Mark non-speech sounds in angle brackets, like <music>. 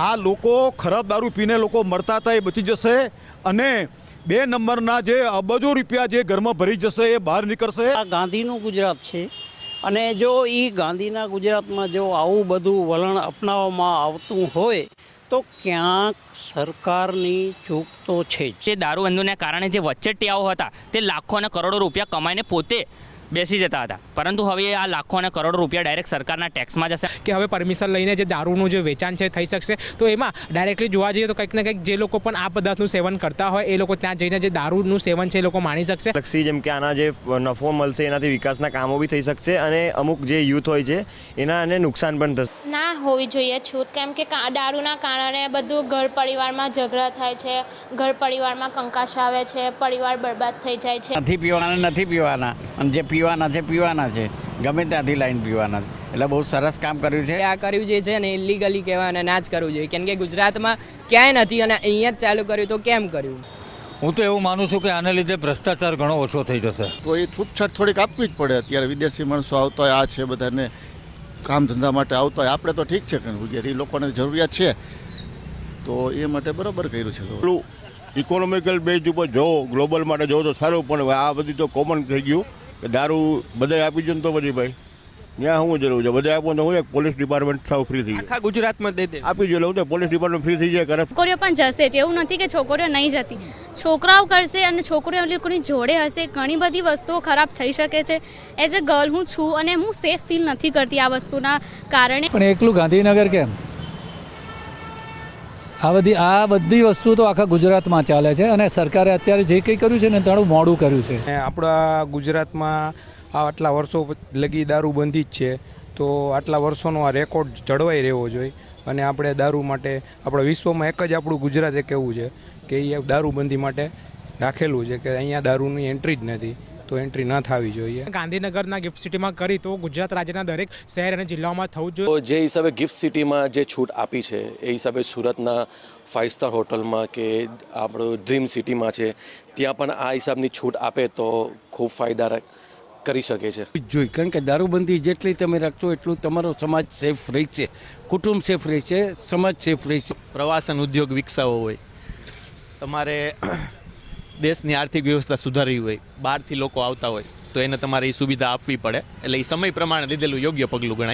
આ લોકો ખરાબ દારૂ પીને લોકો મરતા હતા એ બચી જશે. અને બે નંબરના જે અબજો રૂપિયા જે ઘરમાં ભરી જશે એ બહાર નીકળશે. આ ગાંધીનું ગુજરાત છે. અને જો એ ગાંધીના ગુજરાતમાં જો આવું બધું વલણ અપનાવવામાં આવતું હોય તો ક્યાંક સરકારની ચૂક તો છે જ. દારૂબંધીને કારણે જે વચ્ચેટિયાઓ હતા તે લાખો અને કરોડો રૂપિયા કમાઈને પોતે બેસી જતા હતા. પરંતુ હવે આ લાખો અને કરોડો રૂપિયા ડાયરેક્ટ સરકારના ટેક્સમાં જશે. કે હવે પરમિશન લઈને જે દારૂનું જે વેચાણ છે થઈ શકશે. તો એમાં ડાયરેક્ટલી જોવા જઈએ તો કંઈક ને કંઈક જે લોકો પણ આ પદાર્થનું સેવન કરતા હોય એ લોકો ત્યાં જઈને જે દારૂનું સેવન છે એ લોકો માણી શકશે. લક્ષી જેમ કે આના જે નફો મળશે એનાથી વિકાસના કામો બી થઈ શકશે અને અમુક જે યુથ હોય છે એના અને નુકસાન પણ થશે. હોવી જોઈએ છૂટ. કેમ કે કા- દારૂના કારણે બધું ઘર પરિવારમાં ઝઘડા થાય છે ઘર પરિવારમાં કંકાશ આવે છે પરિવાર બરબાદ થઈ જાય છે. નથી પીવાના નથી પીવાના. અને જે પીવાના છે પીવાના છે. ગમે ત્યાંથી લાઈન પીવાના છે. એટલે બહુ સરસ કામ કર્યું છે. આ કર્યું જે છે ને ઇલીગલી કહેવાય અને ના જ કરવું જોઈએ. કેમ કે ગુજરાતમાં ક્યાંય નથી અને અહીંયા જ ચાલુ કર્યું તો કેમ કર્યું? હું તો એવું માનું છું કે આને લીધે ભ્રષ્ટાચાર ઘણો ઓછો થઈ જશે. તો એ છૂટછાટ થોડીક આપવી જ પડે. અત્યારે વિદેશી માણસો આવતા હોય આ છે બધાને કામ ધંધા માટે આવતા હોય, આપણે તો ઠીક છે કે ગુજરાતી લોકોને જરૂરિયાત છે તો એ માટે બરાબર કર્યું છે. ઇકોનોમિકલ બેઝ ઉપર જો ગ્લોબલ માટે જો તો સારું, પણ આ બધી તો કોમન થઈ ગયું કે દારૂ બધાય આપી દે ને તો પછી ભાઈ ત્યાં શું જરૂર છે? બધા આપો તો હું એક પોલીસ ડિપાર્ટમેન્ટ સાવ ફ્રી થઈ આખા ગુજરાતમાં દે દે. આપી જો તો પોલીસ ડિપાર્ટમેન્ટ ફ્રી થઈ જાય કરે. છોકરીઓ પણ જશે જ. એવું નથી કે છોકરીઓ નહીં જતી. છોકરાઓ કરશે અને છોકરીઓ લોકોની જોડે હશે. ઘણી બધી વસ્તુઓ ખરાબ થઈ શકે છે. એઝ અ ગર્લ હું છું અને હું સેફ ફીલ નથી કરતી આ વસ્તુના કારણે. પણ એકલું ગાંધીનગર કેમ? આ બધી આ બધી વસ્તુ તો આખા ગુજરાતમાં ચાલે છે અને સરકારે અત્યારે જે કંઈ કર્યું છે ને થોડું મોડું કર્યું છે. આપણા ગુજરાતમાં આ આટલા વર્ષો લગી દારૂબંધી જ છે તો આટલા વર્ષોનો આ રેકોર્ડ જળવાઈ રહેવો જોઈએ. અને આપણે દારૂ માટે આપણા વિશ્વમાં એક જ આપણું ગુજરાત એક એવું છે કે એ દારૂબંધી માટે રાખેલું છે કે અહીંયા દારૂની એન્ટ્રી જ નથી તો એન્ટ્રી ન થવી જોઈએ. ગાંધીનગરના ગિફ્ટ સિટીમાં કરી તો ગુજરાત રાજ્યના દરેક શહેર અને જિલ્લાઓમાં થવું જોઈએ. જે હિસાબે ગિફ્ટ સિટીમાં જે છૂટ આપી છે એ હિસાબે સુરતના ફાઇવ સ્ટાર હોટલમાં કે આપણું ડ્રીમ સિટીમાં છે ત્યાં પણ આ હિસાબની છૂટ આપે તો ખૂબ ફાયદારક. કરી શકે છે. જોઈ. કારણ કે દારૂબંધી જેટલી તમે રાખશો એટલું તમારો સમાજ સેફ રહેશે કુટુંબ સેફ રહેશે સમાજ સેફ રહેશે પ્રવાસન ઉદ્યોગ વિકસાવવો હોય. તમારે <clears throat> દેશની આર્થિક વ્યવસ્થા સુધારવી હોય બહારથી લોકો આવતા હોય તો એને તમારે એ સુવિધા આપવી પડે. એટલે એ સમય પ્રમાણે લીધેલું યોગ્ય પગલું ગણાય.